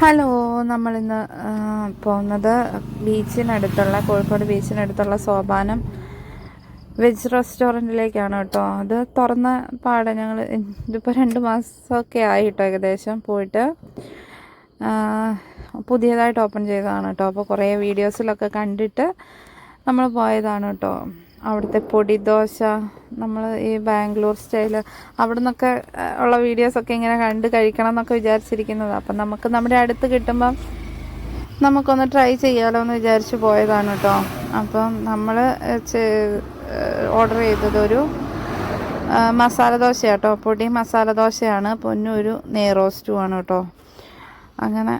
Hello നമ്മളിന്ന് പോകുന്നത് ബീച്ചിനടുത്തുള്ള Kozhikode ബീച്ചിനടുത്തുള്ള Sopanam veg റെസ്റ്റോറന്റിലേക്കാണ് കേട്ടോ. അത് തുറന്ന പാടെ ഞങ്ങൾ ഇതിപ്പോൾ രണ്ട് മാസമൊക്കെ ആയി കേട്ടോ ഏകദേശം പോയിട്ട് പുതിയതായിട്ട് ഓപ്പൺ ചെയ്തതാണ് കേട്ടോ. അപ്പോൾ കുറേ വീഡിയോസിലൊക്കെ കണ്ടിട്ട് നമ്മൾ പോയതാണ് കേട്ടോ. അവിടുത്തെ പൊടിദോശ നമ്മൾ ഈ ബാംഗ്ലൂർ സ്റ്റൈൽ അവിടെ നിന്നൊക്കെ ഉള്ള വീഡിയോസൊക്കെ ഇങ്ങനെ കണ്ട് കഴിക്കണം എന്നൊക്കെ വിചാരിച്ചിരിക്കുന്നത്. അപ്പം നമുക്ക് നമ്മുടെ അടുത്ത് കിട്ടുമ്പം നമുക്കൊന്ന് ട്രൈ ചെയ്യാമല്ലോ എന്ന് വിചാരിച്ച് പോയതാണ് കേട്ടോ അപ്പം നമ്മൾ ഓർഡർ ചെയ്തതൊരു മസാല ദോശ കേട്ടോ പൊടി മസാല ദോശയാണ്. പൊന്നു ഒരു നെയ്റോസ്റ്റും ആണ് കേട്ടോ അങ്ങനെ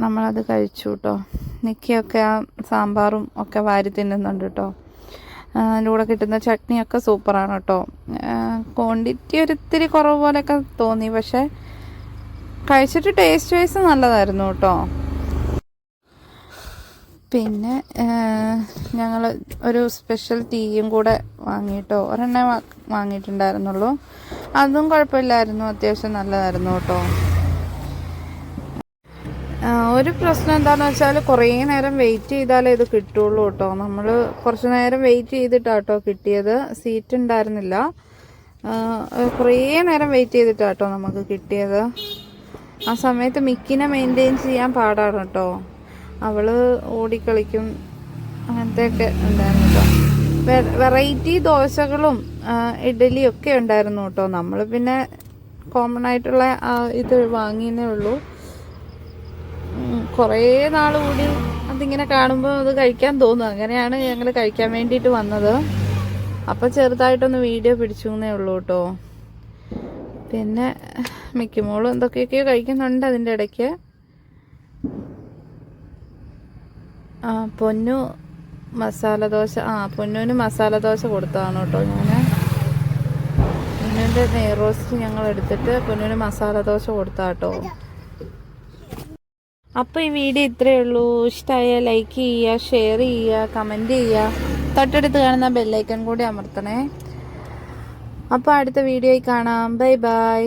നമ്മളത് കഴിച്ചു കേട്ടോ നിക്കിയൊക്കെ ആ സാമ്പാറും ഒക്കെ വാരി തിന്നുന്നുണ്ട് കേട്ടോ കൂടെ കിട്ടുന്ന ചട്നിയൊക്കെ സൂപ്പറാണ് കേട്ടോ. ക്വാണ്ടിറ്റി ഒരിത്തിരി കുറവ് പോലെയൊക്കെ തോന്നി പക്ഷേ കഴിച്ചിട്ട് ടേസ്റ്റ് വൈസ് നല്ലതായിരുന്നു കേട്ടോ. പിന്നെ ഞങ്ങൾ ഒരു സ്പെഷ്യൽ ടീയും കൂടെ വാങ്ങിയിട്ടോ ഒരെണ്ണേ വാങ്ങിയിട്ടുണ്ടായിരുന്നുള്ളൂ. അതും കുഴപ്പമില്ലായിരുന്നു അത്യാവശ്യം നല്ലതായിരുന്നു കേട്ടോ. ഒരു പ്രശ്നം എന്താണെന്ന് വെച്ചാൽ കുറേ നേരം വെയിറ്റ് ചെയ്താലേ ഇത് കിട്ടുള്ളൂ കേട്ടോ നമ്മൾ കുറച്ച് നേരം വെയിറ്റ് ചെയ്തിട്ടാട്ടോ കേട്ടോ കിട്ടിയത്. സീറ്റ് ഉണ്ടായിരുന്നില്ല. കുറേ നേരം വെയിറ്റ് ചെയ്തിട്ടാട്ടോ നമുക്ക് കിട്ടിയത്. ആ സമയത്ത് മിക്കിനെ മെയിന്റെയിൻ ചെയ്യാൻ പാടാണ് കേട്ടോ അവൾ ഓടിക്കളിക്കും. അങ്ങനത്തെയൊക്കെ ഉണ്ടായിരുന്നു കേട്ടോ വെറൈറ്റി ദോശകളും ആ, ഇഡലിയും ഒക്കെ ഉണ്ടായിരുന്നു കേട്ടോ നമ്മൾ പിന്നെ കോമൺ ആയിട്ടുള്ള ഇത് വാങ്ങിയേ ഉള്ളൂ. കുറേ നാൾ കൂടി അതിങ്ങനെ കാണുമ്പോൾ അത് കഴിക്കാൻ തോന്നും. അങ്ങനെയാണ് ഞങ്ങൾ കഴിക്കാൻ വേണ്ടിയിട്ട് വന്നത്. അപ്പം ചെറുതായിട്ടൊന്ന് വീഡിയോ പിടിച്ചു എന്നേ ഉള്ളൂ കേട്ടോ പിന്നെ മിക്കമോളും എന്തൊക്കെയൊക്കെയോ കഴിക്കുന്നുണ്ട് അതിന്റെ ഇടയ്ക്ക്. ആ പൊന്നു മസാല ദോശ ആ പൊന്നുവിന് മസാല ദോശ കൊടുത്തതാണ് കേട്ടോ ഞാൻ പൊന്നുവിന്റെ നെയ്റോസ്റ്റ് ഞങ്ങൾ എടുത്തിട്ട് പൊന്നുവിന് മസാല ദോശ കൊടുത്താട്ടോ അപ്പോൾ ഈ വീഡിയോ ഇത്രയേ ഉള്ളൂ. ഇഷ്ടമായ ലൈക്ക് ചെയ്യുക ഷെയർ ചെയ്യുക കമന്റ് ചെയ്യുക. തൊട്ടടുത്ത് കാണുന്ന ബെല്ലൈക്കൺ കൂടി അമർത്തണേ. അപ്പോൾ അടുത്ത വീഡിയോയിൽ കാണാം. Bye bye